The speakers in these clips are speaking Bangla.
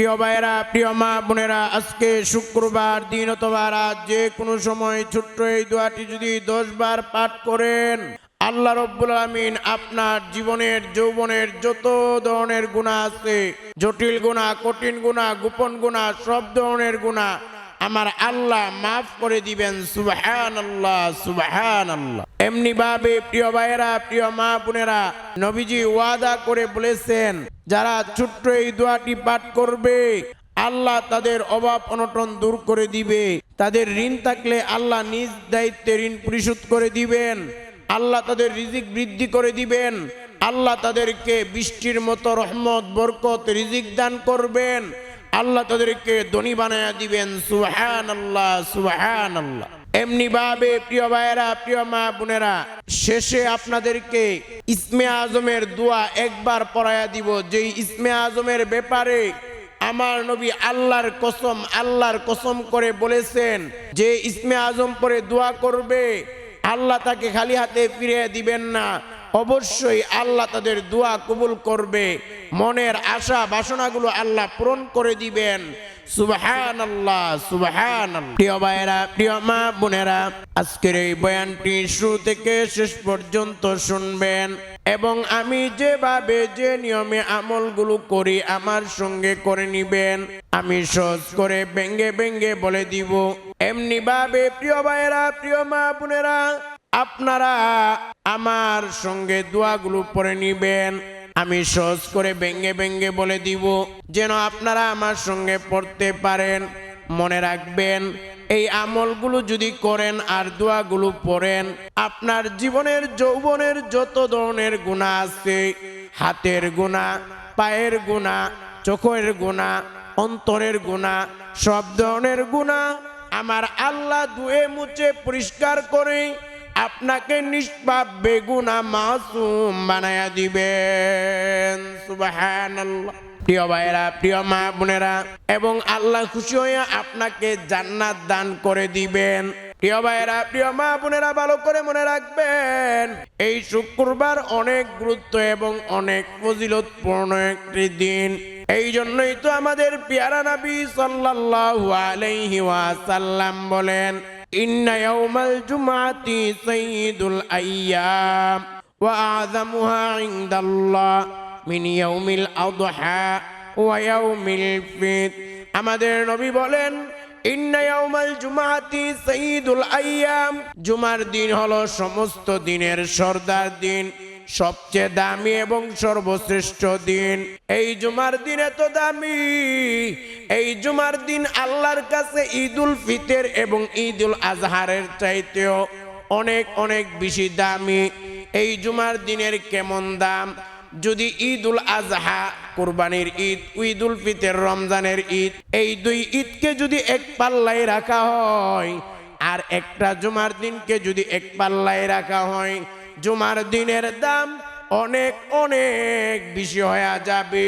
প্রিয় ভাইয়েরা, প্রিয় মা বোনেরা, আজকে শুক্রবার দিন অথবা রাত যে কোনো সময় ছোট্ট এই দোয়াটি যদি দশ বার পাঠ করেন, আল্লাহ রব্বুল আমিন আপনার জীবনের, যৌবনের যত ধরনের গুণা আছে, জটিল গুণা কঠিন গুণা গোপন গুণা সব ধরনের গুণা আমার আল্লাহ মাফ করে দিবেন সুবাহান আল্লাহ সুবাহান আল্লাহ এমনি ভাবে প্রিয় ভাইয়েরা, প্রিয় মা বোনেরা, নবীজি ওয়াদা করে বলেছেন, যারা ছোট্ট এই দোয়াটি পাঠ করবে, আল্লাহ তাদের অভাব অনটন দূর করে দিবে। তাদের ঋণ থাকলে আল্লাহ নিজ দায়িত্বে ঋণ পরিশোধ করে দিবেন। আল্লাহ তাদের রিজিক বৃদ্ধি করে দিবেন। আল্লাহ তাদেরকে বৃষ্টির মতো রহমত, বরকত, রিজিক দান করবেন। আল্লাহ তাদেরকে ধনী বানায়া দিবেন সুহান আল্লাহ সুহান আল্লাহ এমনি ভাবে, প্রিয় ভাইয়েরা, প্রিয় মা বোনেরা, শেষে আপনাদেরকে ইসমে আজমের দোয়া একবার পড়ায়া দিব। যেই ইসমে আজমের ব্যাপারে আমার নবী আল্লাহর কসম আল্লাহর কসম করে বলেছেন, যে ইসমে আজম পরে দোয়া করবে, আল্লাহ তাকে খালি হাতে ফিরিয়ে দিবেন না। অবশ্যই আল্লাহ তাদের দোয়া কবুল করবে। মনের আশা, বাসনাগুলো আল্লাহ পূরণ করে দিবেন। সুবাহান আল্লাহ সুবাহান প্রিয় ভাইয়েরা, প্রিয় মা বোনেরা, আজকের এই বয়ানটি শুরু থেকে শেষ পর্যন্ত শুনবেন এবং আমি যেভাবে যে নিয়মে আমলগুলো করি, আমার সঙ্গে করে নিবেন। আমি সহজ করে ব্যঙ্গে ব্যঙ্গে বলে দিব। এমনি ভাবে প্রিয় ভাইয়েরা, প্রিয় মা বোনেরা আপনারা আমার সঙ্গে দোয়াগুলো পরে নিবেন। আমি সহজ করে ব্যঙ্গে ব্যঙ্গে বলে দিব, যেন আপনারা আমার সঙ্গে পড়তে পারেন। মনে রাখবেন, এই আমলগুলো যদি করেন আর দোয়াগুলো পড়েন, আপনার জীবনের, যৌবনের যত ধরনের গুণা আছে, হাতের গুণা, পায়ের গুণা, চোখের গুণা, অন্তরের গুণা, সব ধরনের গুণা আমার আল্লাহ ধুয়ে মুছে পরিষ্কার করে আপনাকে নিষ্পাপ বেগুনা মাসুম বানায়া দিবেন। সুবহানাল্লাহ। প্রিয় ভাইরা প্রিয় মা বোনেরা, এবং আল্লাহ খুশি হয়ে আপনাকে জান্নাত দান করে দিবেন। প্রিয় ভাইয়েরা, প্রিয় মা বোনেরা, ভালো করে মনে রাখবেন, এই শুক্রবার অনেক গুরুত্ব এবং অনেক ফজিলতপূর্ণ একটি দিন। এই জন্যই তো আমাদের পিয়ারা নবী সাল্লাল্লাহু আলাইহি ওয়াসাল্লাম বলেন ইয়াউমাল জুমাতি সাইয়্যিদুল আইয়াম ওয়া আযমুহা ইনদাল্লাহ মিন ইয়াউমিল আদহা ওয়া ইয়াউমিল ফিত আমাদের নবী বলেন জুমার দিন হলো সমস্ত দিনের সর্দার দিন, সবচেয়ে দামি এবং সর্বশ্রেষ্ঠ দিন। এই জুমার দিন এত দামি এই জুমার দিন আল্লাহর কাছে ঈদুল ফিতের এবং ঈদুল আজহারের চাইতেও অনেক অনেক বেশি দামি। এই জুমার দিনের কেমন দাম? যদি ঈদুল আজহা, কোরবানির ঈদ, ঈদুল ফিতের, রমজানের ঈদ, এই দুই ঈদকে যদি এক পাল্লায় রাখা হয়, আর একটা জুমার দিনকে যদি এক পাল্লায় রাখা হয়, জুমার দিনের দাম অনেক অনেক বেশি হয়ে যাবে।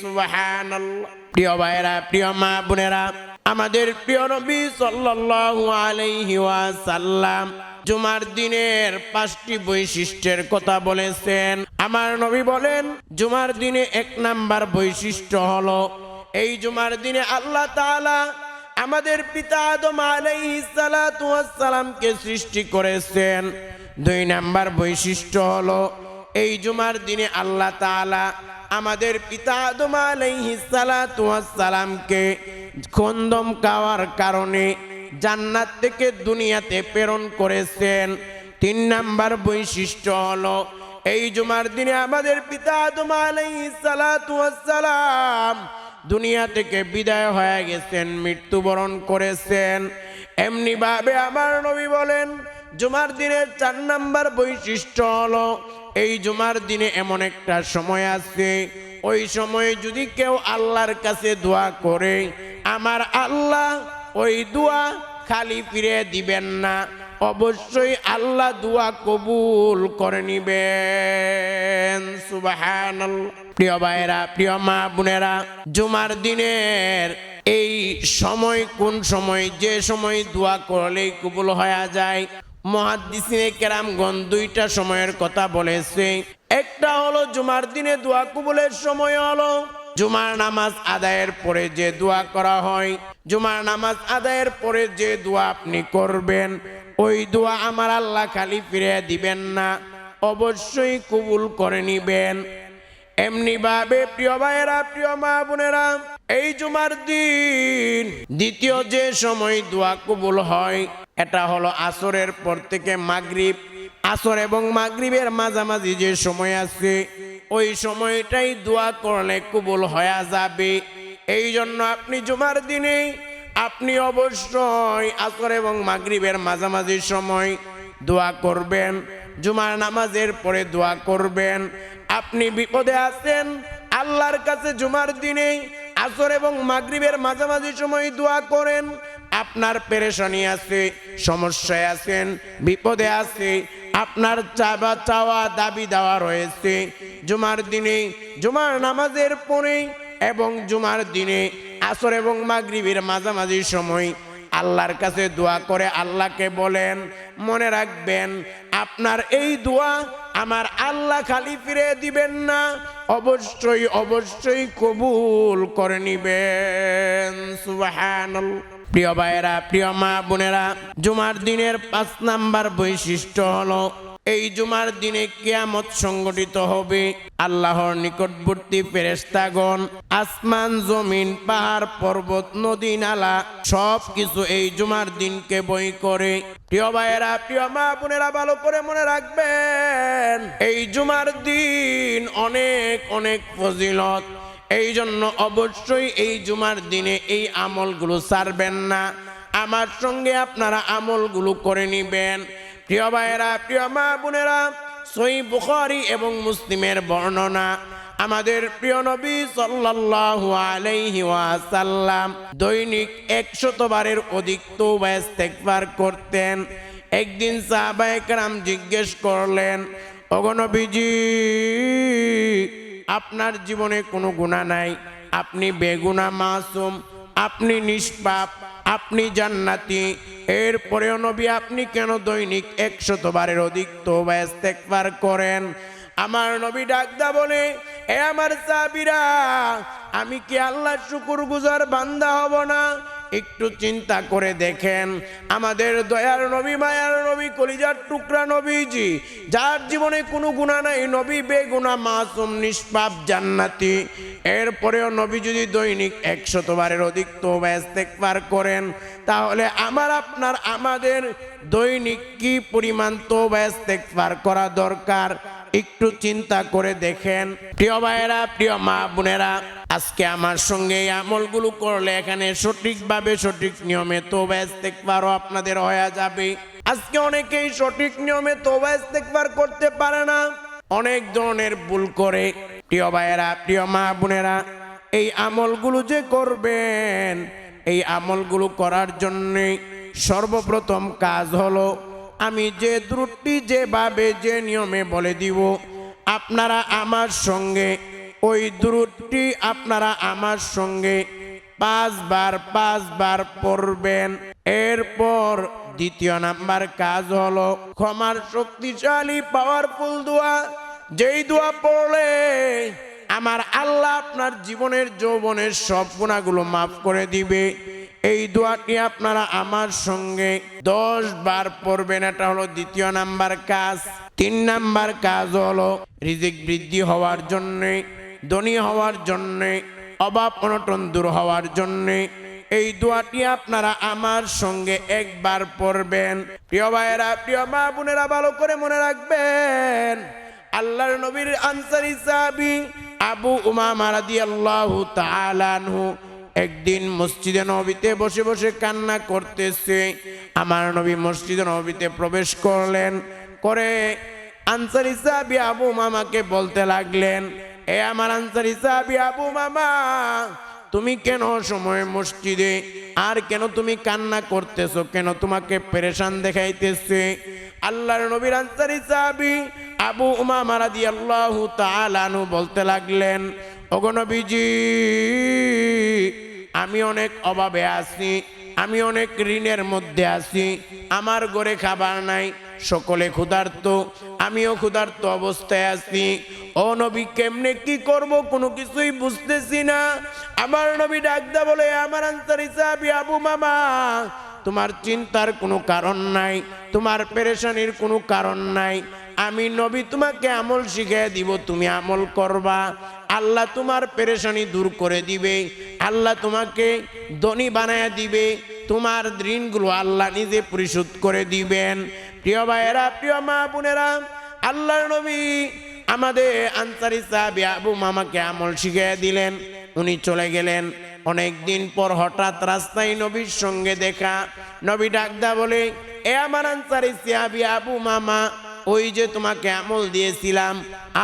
সুবহানাল্লাহ। প্রিয় ভাইরা প্রিয় মা বোনেরা, আমাদের প্রিয় নবী সাল্লাল্লাহু আলাইহি ওয়াসাল্লাম জুমার দিনের পাঁচটি বৈশিষ্ট্যের কথা বলেছেন। আমার নবী বলেন, জুমার দিনে এক নাম্বার বৈশিষ্ট্য হলো, এই জুমার দিনে আল্লাহ তাআলা আমাদের পিতা আদম আলাইহিস সালাতু ওয়াস সালামকে সৃষ্টি করেছেন। দুই নাম্বার বৈশিষ্ট্য হলো, এই জুমার দিনে আল্লাহ তাআলা আমাদের পিতা আদম খন্দম খাওয়ার কারণে জান্নাত থেকে দুনিয়াতে প্রেরণ করেছেন। তিন নাম্বার বৈশিষ্ট্য হলো, এই জুমার দিনে আমাদের পিতা আদম দুনিয়া থেকে বিদায় হয়ে গেছেন, মৃত্যুবরণ করেছেন। এমনি ভাবে আমার নবী বলেন, জুমার দিনের চার নাম্বার বৈশিষ্ট্য হলো এই জুমার দিনে এমন একটা সময় আছে, ওই সময়ে যদি কেউ আল্লাহর কাছে দোয়া করে, আমার আল্লাহ ওই দোয়া খালি ফিরে দিবেন না, অবশ্যই আল্লাহ দোয়া কবুল করে নিবেন। সুবাহান প্রিয় ভাইরা প্রিয় মা বোনেরা, জুমার দিনের এই সময় কোন সময়, যে সময় দোয়া করলেই কবুল হয়ে যায় মহাদিসিনে কেরামগণ দুইটা সময়ের কথা বলেছে। একটা হলো, জুমার দিনে দোয়া কবুলের সময় হলো। জুমার নামাজ আদায়ের পরে যে দোয়া করা হয়, জুমার নামাজ আদায়ের পরে যে দোয়া আপনি করবেন, ওই দোয়া আমার আল্লাহ খালি ফিরে দিবেন না, অবশ্যই কবুল করে নিবেন। এমনি ভাবে প্রিয় ভাইয়েরা, প্রিয় মা বোনেরা এই জুমার দিন, দ্বিতীয় যে সময় দোয়া কবুল হয়, এটা হলো আসরের পর থেকে মাগরিব। আসর এবং মাগরিবের মাঝামাঝি যে সময় আছে, ওই সময়টাই দোয়া করলে কবুল হয়ে যাবে। এই জন্য আপনি জুমার দিনে, আপনি অবশ্যই আসর এবং মাগরিবের মাঝামাঝি সময় দোয়া করবেন, জুমার নামাজের পরে দোয়া করবেন। আপনি বিপদে আছেন, আল্লাহর কাছে জুমার দিনে আসর এবং মাগরিবের মাঝামাঝি সময় দোয়া করেন। আপনার পেরেশানি আছে, সমস্যায় আছেন, বিপদে আছে, আপনার চাওয়া চাওয়া, দাবি দেওয়া রয়েছে। জুমার দিনে, জুমার নামাজের পরে এবং জুমার দিনে আসর এবং মাগরিবের মাঝামাঝি সময় আল্লাহর কাছে দোয়া করে, আল্লাহকে বলেন, মনে রাখবেন, আপনার এই দোয়া আমার আল্লাহ খালি ফিরে দিবেন না, অবশ্যই অবশ্যই কবুল করে নিবেন। প্রিয় ভাইয়েরা, প্রিয় মা বোনেরা, জুমার দিনের পাঁচ নাম্বার বৈশিষ্ট্য হলো এই জুমার দিনে কিয়ামত সংগঠিত হবে। আল্লাহর নিকটবর্তী ফেরেস্তাগণ আসমান, জমিন, পাহাড়, পর্বত, নদী, নালা সব কিছু এই জুমার দিনকে বই করে। প্রিয় ভাইয়েরা, প্রিয় মা বোনেরা, ভালো করে মনে রাখবেন, এই জুমার দিন অনেক অনেক ফজিলত। এই জন্য অবশ্যই এই জুমার দিনে এই আমলগুলো ছাড়বেন না। আমার সঙ্গে আপনারা আমলগুলো করে নিবেন। প্রিয় ভাইয়েরা, প্রিয় মা বোনেরা সই বুখারি এবং মুসলিমের বর্ণনা আমাদের প্রিয় নবী সাল্লাল্লাহু আলাইহি ওয়াসাল্লাম দৈনিক একশত বারের অধিক তওবা ইস্তেগফার করতেন। একদিন সাহাবায়ে কেরাম জিজ্ঞেস করলেন অগনবীজি আপনার জীবনে কোনো গুণা নাই? আপনি বেগুনা মাসুম, আপনি নিষ্পাপ আপনি জান্নাতি। এরপরেও নবী আপনি কেন দৈনিক একশত বারের অধিক তোবা ইস্তেগফার করেন? আমার নবী ডাকদা বলে, এ আমার চাবিরা আমি কি আল্লাহ শুকুর গুজার বান্দা হব না? একটু চিন্তা করে দেখেন। আমাদের দয়ার নবী, মায়ার নবী, কলিজার টুকরা নবীজি, যার জীবনে কোনো গুণা নাই, নবী বেগুনা মাসুম, নিষ্পাপ, জান্নাতি। এরপরেও নবী যদি দৈনিক একশতবারের অধিক তো পার করেন, তাহলে আমার, আপনার, আমাদের দৈনিক কি পরিমাণ তো পার করা দরকার? একটু চিন্তা করে দেখেন। প্রিয় ভাইয়েরা, প্রিয় মা বোনেরা, আজকে আমার সঙ্গে এই আমলগুলো করলে এখানে সঠিকভাবে সঠিক নিয়মে তোবা ইস্তেকবারও আপনাদের হয়ে যাবে। আজকে অনেকেই সঠিক নিয়মে তোবা ইস্তেকবার করতে পারে না। অনেক ধরনের ভুল করে। প্রিয় ভাইয়েরা, প্রিয় মা বোনেরা, এই আমলগুলো যে করবেন, এই আমলগুলো করার জন্যে সর্বপ্রথম কাজ হলো আমি যে দ্রুটটি যেভাবে যে নিয়মে বলে দিব, আপনারা আমার সঙ্গে, ওই দ্রুটটি আপনারা আমার সঙ্গে পাঁচবার পাঁচবার পড়বেন। এরপর দ্বিতীয় নাম্বার কাজ হলো ক্ষমার শক্তিশালী পাওয়ারফুল দোয়া। যেই দোয়া পড়লে আমার আল্লাহ আপনার জীবনের যৌবনের সব গুণাগুলো মাফ করে দিবে। এই দোয়াটি আপনারা আমার সঙ্গে দশ বার পড়বেন। এটা হলো দ্বিতীয় নাম্বার কাজ। তিন নাম্বার কাজ হলো রিজিক বৃদ্ধি হওয়ার জন্যে, ধনী হওয়ার জন্যে, অভাব অনটন দূর হওয়ার জন্যে। এই দোয়াটি আপনারা আমার সঙ্গে একবার পড়বেন। প্রিয় ভাইয়েরা, প্রিয় মা বোনেরা, ভালো করে মনে রাখবেন, আল্লাহর নবীর আনসারি সাহাবী আবু উমামা রাদিয়াল্লাহু তাআলা আনহু একদিন মসজিদে নবীতে বসে বসে কান্না করতেছে। আমার নবী মসজিদে নবীতে প্রবেশ করলেন, করে আনসারি সাহাবী আবু মামাকে বলতে লাগলেন, এ আমার আনসারি সাহাবী আবু মামা, তুমি কেন সময় মসজিদে, আর কেন তুমি কান্না করতেছো, কেন তোমাকে পেরেশান দেখাইতেছে? আল্লাহর নবীর আনসারি সাহাবী আবু উমামা রাদিয়াল্লাহু তাআলা আনহু বলতে লাগলেন, ওগো নবীজি আমি অনেক অভাবে আছি, আমি অনেক ঋণের মধ্যে আছি, আমার ঘরে খাবার নাই, সকলে ক্ষুধার্ত, আমিও ক্ষুধার্ত অবস্থায় আছি। ও নবী, কেমনে কি করব কোনো কিছুই বুঝতেছি না। আমার নবী ডাকদা বলে, আমার আনসার হিসাবি আবু মামা, তোমার চিন্তার কোনো কারণ নাই, তোমার পেরেশানির কোনো কারণ নাই। আমি নবী, তোমাকে আমল শিখিয়ে দিব, তুমি আমল করবা। আল্লাহ তোমার পেরেশানি দূর করে দিবে, আল্লাহ তোমাকে ধনী বানায় দিবে, তোমার ঋণগুলো আল্লাহ নিজে পরিশোধ করে দিবেন। প্রিয় ভাইয়েরা, প্রিয় মা বোনেরা, আল্লাহর নবী আমাদের আনসারি সাহাবি আবু মামাকে আমল শিখিয়ে দিলেন, উনি চলে গেলেন। অনেক দিন পর হঠাৎ রাস্তায় নবীর সঙ্গে দেখা, নবী ডাকদা বলে, এ আমার আনসারি সাহাবি আবু মামা ওই যে তোমাকে আমল দিয়েছিলাম,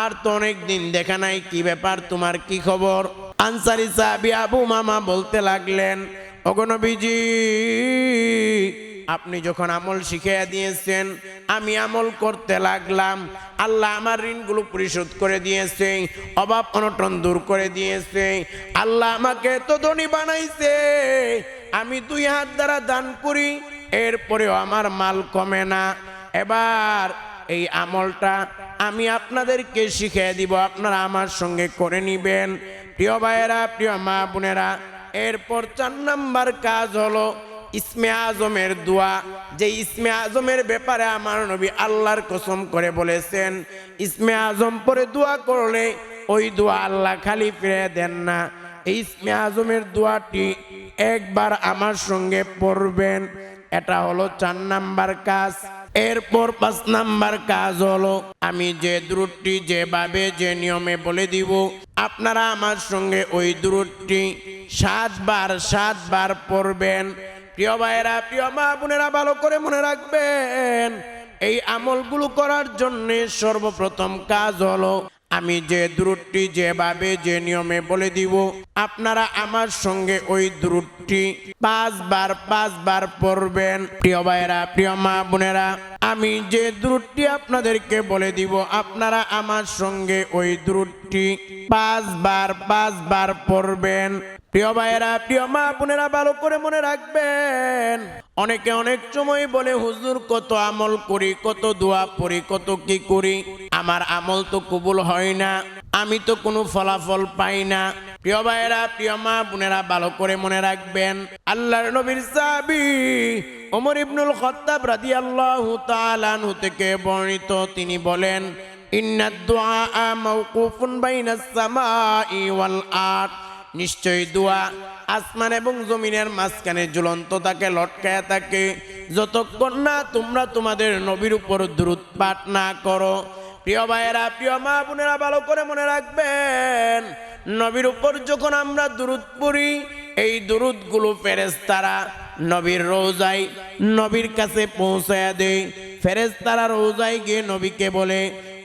আর তো অনেক দিন দেখা নাই, কি ব্যাপার, তোমার কি খবর? আনসারি সাহাবি আবু মামা বলতে লাগলেন অগনবীজি আপনি যখন আমল শিখিয়ে দিয়েছেন, আমি আমল করতে লাগলাম। আল্লাহ আমার ঋণগুলো পরিশোধ করে দিয়েছে, অভাব অনটন দূর করে দিয়েছে। আল্লাহ আমাকে তো ধনী বানাইছে, আমি দুই হাত দ্বারা দান করি, এরপরেও আমার মাল কমে না। এবার এই আমলটা আমি আপনাদেরকে শিখিয়ে দিব, আপনারা আমার সঙ্গে করে নিবেন। প্রিয় ভাইয়েরা, প্রিয় মা বোনেরা, এরপর চার নাম্বার কাজ হলো ইসমে আজমের দোয়া। যে ইসমে আজমের ব্যাপারে আমার নবী আল্লাহর কসম করে বলেছেন, ইসমে আজম পরে দোয়া করলে ওই দোয়া আল্লাহ খালি ফিরে দেন না। এই ইসমে আজমের দোয়াটি একবার আমার সঙ্গে পড়বেন। এটা হলো চার নাম্বার কাজ। এরপর পাঁচ নাম্বার কাজ হলো, আমি যে দূরটি যেভাবে, যে নিয়মে বলে দিব, আপনারা আমার সঙ্গে ওই দূরটি সাতবার সাতবার পড়বেন। প্রিয় ভাইয়েরা, প্রিয় মা বোনেরা, ভালো করে মনে রাখবেন, এই আমলগুলো করার জন্যে সর্বপ্রথম কাজ হলো আমি যে দূরটি যেভাবে, যে নিয়মে বলে দিব, আপনারা আমার সঙ্গে ওই দূরটি পাঁচবার পাঁচবার পড়বেন। প্রিয় ভাইয়েরা, প্রিয় মা বোনেরা, আমি যে দূরটি আপনাদেরকে বলে দিব, আপনারা আমার সঙ্গে ওই দূরটি পাঁচবার পাঁচবার পড়বেন। প্রিয় ভাইয়েরা, প্রিয় মা বোনেরা, ভালো করে মনে রাখবেন। অনেকে অনেক সময় বলে, হুজুর, কত আমল করি, কত দোয়া পড়ি, কত কি করি? আমার আমল তো কবুল হয় না, আমি তো কোনো ফলাফল পাই না। প্রিয় ভাইয়েরা, প্রিয় মা বোনেরা, ভালো করে মনে রাখবেন, আল্লাহর নবীর সাহাবী ওমর ইবনুল খত্তাব রাদিয়াল্লাহু তাআলা আনহু থেকে বর্ণিত, তিনি বলেন ইন্নাদ দুআ মাওকুফুন বাইনাস সামাই ওয়াল আরদ নিশ্চয়ই দোয়া। আসমান এবং জমিনের মাঝখানে ঝুলন্ত থাকে লটকায় থাকে যতক্ষণ না তোমরা তোমাদের নবীর উপর দ্রুত পাঠ না করো, প্রিয় ভাইয়েরা, প্রিয় মা বোনেরা, ভালো করে মনে রাখবেন, নবীর উপর যখন আমরা দূরত পড়ি, এই দূরতগুলো ফেরেস্তারা নবীর রোজাই নবীর কাছে পৌঁছায় দেয়। ফেরেস্তারা রোজাই গিয়ে নবীকে বলে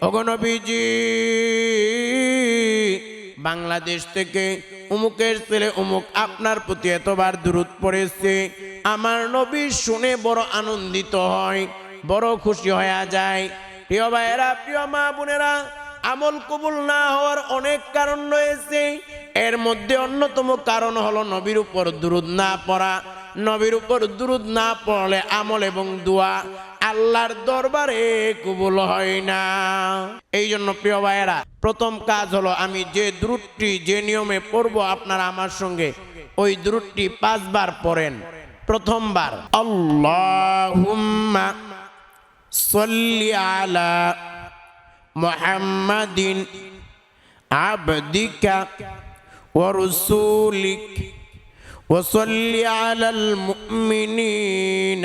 অগনবীজি বাংলাদেশ থেকে উমুকের ছেলে উমুক আপনার প্রতি এতবার দূরত পড়েছে। আমার নবী শুনে বড় আনন্দিত হয়, বড় খুশি হয়ে যায়। প্রিয় ভাইয়েরা, প্রিয় মা বোনেরা, আমল কবুল না হওয়ার অনেক কারণ রয়েছে। এর মধ্যে অন্যতম কারণ হলো নবীর উপর দুরুদ না পড়া। নবীর উপর দুরুদ না পড়লে আমল এবং দোয়া আল্লাহর দরবারে কবুল হয় না এই জন্য প্রিয় ভাইয়েরা প্রথম কাজ হলো আমি যে দ্রুতটি যে নিয়মে পড়ব আপনারা আমার সঙ্গে ওই দ্রুতটি পাঁচবার পড়েন প্রথমবার আল্লাহুম্মা সল্লি আলা মুহাম্মাদিন আবদিকা ورسولك وصل على المؤمنين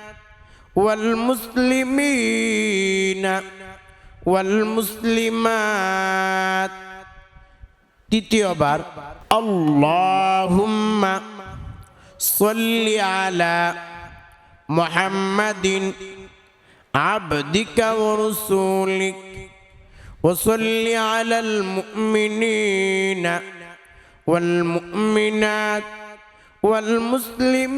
والمسلمين والمسلمات. تتيوبر اللهم صل على محمد عبدك ورسولك وصل على المؤمنين والمؤمنات والمسلمين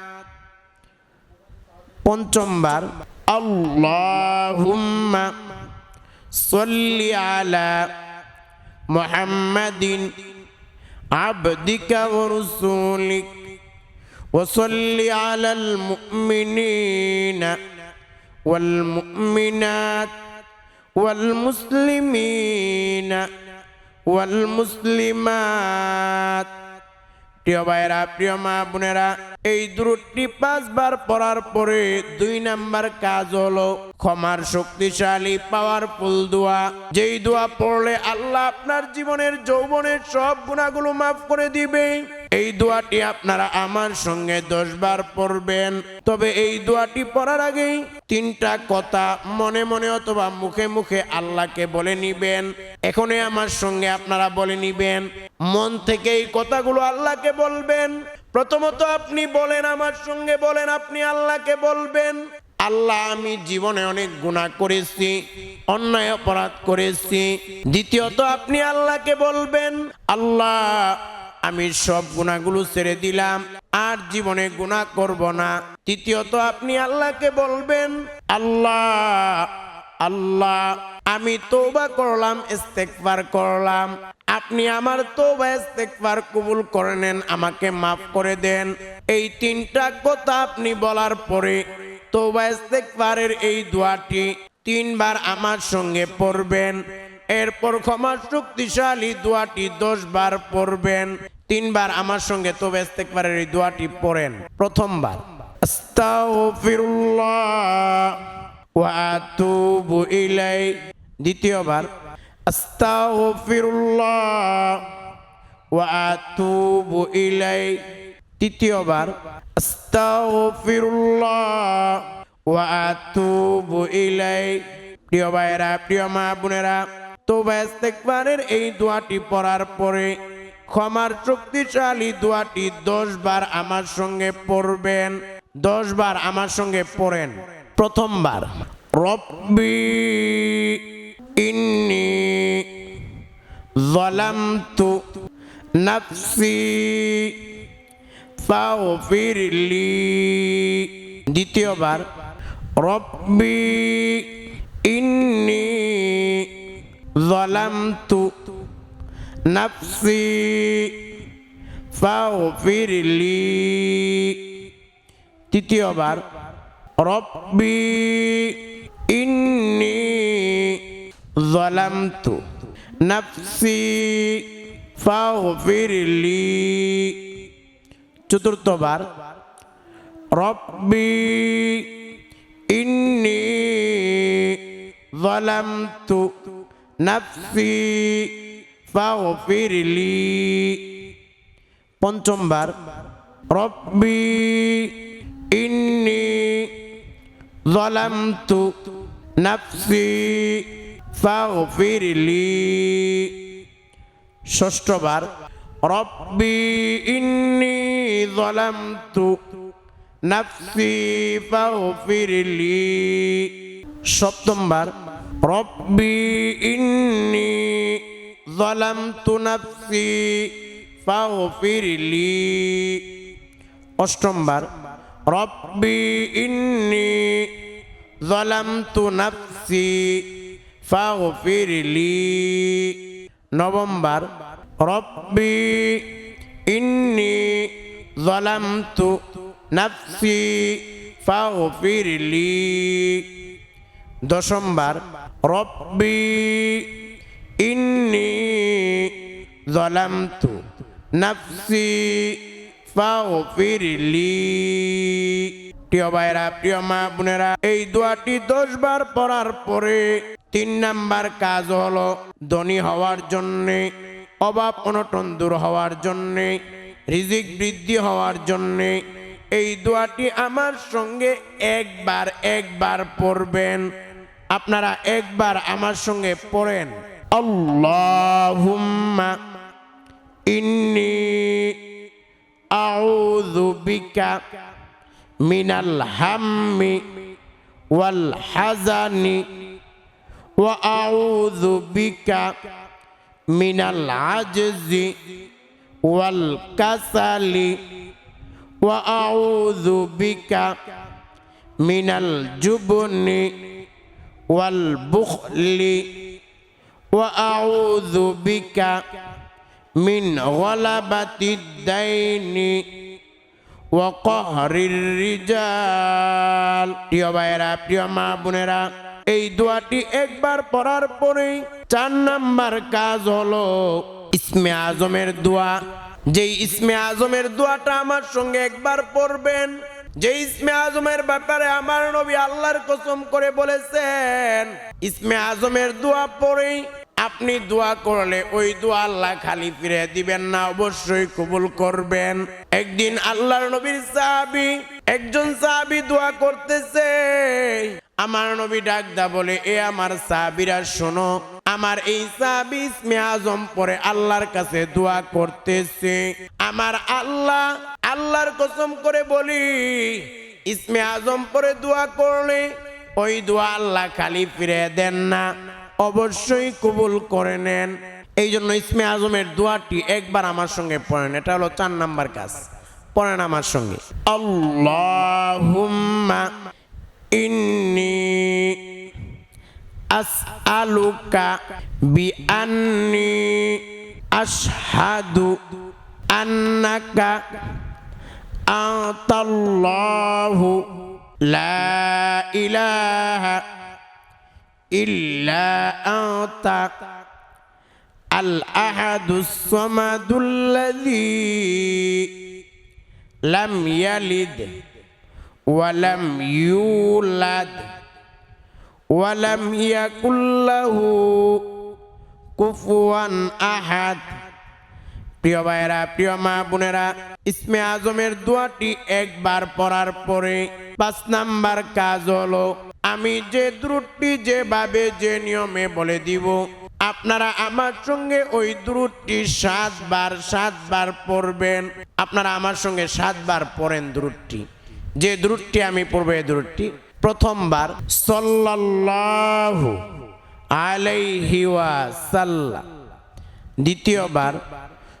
পঞ্চমবার আল্লাহুম্মা সল্লি আলা মুহাম্মাদিন আবদিকা ওয়া রাসূলিক ওয়া সল্লি আলাল মুমিনিনা ওয়াল মুমিনাত ওয়াল মুসলিমিনা প্রিয় ভাইরা প্রিয় মা বোনেরা এই দূরটি পাঁচবার পড়ার পরে দুই নাম্বার কাজ হলো ক্ষমার শক্তিশালী পাওয়ারফুল দোয়া। যেই দোয়া পড়লে আল্লাহ আপনার জীবনের যৌবনের সব গুণাগুলো মাফ করে দিবে। এই দোয়াটি আপনারা আমার সঙ্গে দশ বার পড়বেন। তবে এই দোয়াটি পড়ার আগেই তিনটা কথা মনে মনে অথবা মুখে মুখে আল্লাহকে বলে নিবেন। এখনই আমার সঙ্গে আপনারা বলে নিবেন, মন থেকে এই কথাগুলো আল্লাহকে বলবেন প্রথমত আপনি বলেন আমার সঙ্গে বলেন আপনি আল্লাহকে বলবেন। আল্লাহ আমি জীবনে অনেক গুণা করেছি অন্যায় অপরাধ করেছি। দ্বিতীয়ত আপনি আল্লাহকে বলবেন আল্লাহ আমি সব গুণাগুলো ছেড়ে দিলাম আর জীবনে গুণা করব না। তৃতীয়ত আপনি আল্লাহকে বলবেন আল্লাহ আল্লাহ আমি তৌবা করলাম ইস্তেকবার করলাম আপনি আমার তো ইস্তেকবার কবুল করে নেন, আমাকে মাফ করে দেন। এই তিনটা কথা আপনি বলার পরে তো ইস্তেকবারের এই দোয়াটি তিনবার আমার সঙ্গে পড়বেন। এরপর ক্ষমা শক্তিশালী দোয়াটি দশ বার পড়বেন। তিনবার আমার সঙ্গে তবে ইস্তেকবারের এই দোয়াটি পড়েন। প্রথমবার, আস্তাগফিরুল্লাহ ইলাই দ্বিতীয়বার আস্তাগফিরুল্লাহ ওয়া আতুবু ইলাই তৃতীয়বার, আস্তাগফিরুল্লাহ ওয়া আতুবু ইলাই প্রিয় ভাইয়েরা, প্রিয় মা বোনেরা, তওবা ইস্তেগফারের এই দোয়াটি পড়ার পরে ক্ষমার শক্তিশালী দোয়াটি দশ বার আমার সঙ্গে পড়বেন দশ বার আমার সঙ্গে পড়েন। প্রথমবার, রব্বি ইন্নি ظلمت نفسي فاغفر لي দ্বিতীয়বার রব্বি ইন্নি ظلمت نفسي فاغفر لي তৃতীয়বার রব্বি ইন্নি ظلمت نفسي فاغفر لي চতুর্থবার রব্বি ইন্নি ظلمت نفسي فاغفر لي পঞ্চমবার রব্বি ইন্নি ظلمت نفسي فاغفر لي ষষ্ঠবার রব্বি ইন্নি ظلمت نفسي فاغفر لي সপ্তমবার রব্বি ইন্নি ظلمت نفسي فاغفر لي অষ্টমবার রব্বি ইন্নি ظلمت نفسي ফাগফিরলি। নভেম্বর রব্বি ইন্নি জলামতু নাফসি ফাগফিরলি। দশমবার রব্বি ইন্নি জলামতু নাফসি ফাগফিরলি। প্রিয় ভাইরা প্রিয় মা বোনেরা, এই দোয়াটি দশ বার পড়ার পরে তিন নাম্বার কাজ হলো ধনী হওয়ার জন্যে, অভাব অনটন দূর হওয়ার জন্যে, রিজিক বৃদ্ধি হওয়ার জন্যে। এই দোয়াটি আমার সঙ্গে একবার একবার পড়বেন। আপনারা একবার আমার সঙ্গে পড়েন। আল্লাহুম্মা ইন্নি আউযু বিকা মিনাল হাম্মি ওয়াল হাজানি ওয়া আউযু বিকা মিনাল আজজি ওয়াল কাসালি ওয়া আউযু বিকা মিনাল জুবনি ওয়াল বুখলি রিজাল। প্রিয় ভাইয়েরা, প্রিয় মা বোনেরা, এই দোয়াটি একবার পড়ার পরেই চার নাম্বার কাজ হলো ইসমে আজমের দোয়া। যেই ইসমে আজমের দোয়াটা আমার সঙ্গে একবার পড়বেন যে ইসমে আজমের ব্যাপারে আমার নবী আল্লাহর কসম করে বলেছেন, ইসমে আজমের দোয়া পড়েই আপনি দোয়া করলে ওই দোয়া আল্লাহ খালি ফিরে দিবেন না, অবশ্যই কবুল করবেন। একদিন আল্লাহর নবীর সাহাবি, একজন সাহাবি দোয়া করতেছে। আমার নবী ডাকদা বলে, এ আমার সাহাবিরা, শোনো, আমার এই সাহাবি ইসমে আজম পরে আল্লাহর কাছে দোয়া করতেছে। আমার আল্লাহ, আল্লাহর কসম করে বলি, ইসমে আজম পরে দোয়া করলে ওই দোয়া আল্লাহ খালি ফিরে দেন না। অবশ্যই কবুল করে নেন। এই জন্য ইসমে আজমের দোয়াটি একবার আমার সঙ্গে পড়েন। এটা হলো চার নাম্বার কাজ। পড়েন আমার সঙ্গে। আল্লাহুম্মা ইন্নি আসআলুকা বিআন্নি আশহাদু আন্নাকা আতাল্লাহু লা ইলাহা إلا أنت الأحد الصمد الذي لم يلد ولم يولد ولم يكن له كفوا أحد. প্রিয় ভাইয়েরা, প্রিয় মা বোনেরা, ইসমে আজমের দোয়াটি একবার পড়ার পরে পাঁচ নাম্বার কাজ হলো, আমি যে দ্রুটটি যেভাবে, যে নিয়মে বলে দিব, আপনারা আমার সঙ্গে ওই দ্রুটটি সাতবার সাতবার পড়বেন। আপনারা আমার সঙ্গে সাতবার পড়েন দ্রুটটি যে দ্রুটটি আমি পড়ব, এই দ্রুটটি প্রথমবার, সল্লাল্লাহু আলাইহি ওয়াসাল্লাম। দ্বিতীয়বার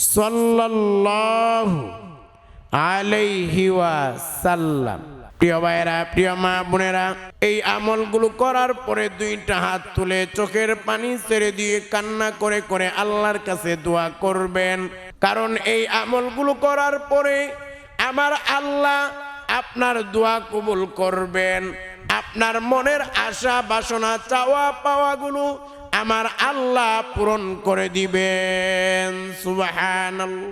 সল্লাল্লাহু আলাইহি ওয়াসাল্লাম। প্রিয় ভাইরা প্রিয় মা বোনেরা, এই আমলগুলো করার পরে দুইটা হাত তুলে চোখের পানি ছেড়ে দিয়ে কান্না করে করে আল্লাহর কাছে দোয়া করবেন। কারণ এই আমলগুলো করার পরে আমার আল্লাহ আপনার দোয়া কবুল করবেন। আপনার মনের আশা, বাসনা চাওয়া পাওয়াগুলো আমার আল্লাহ পূরণ করে দিবেন সুবহানাল্লাহ।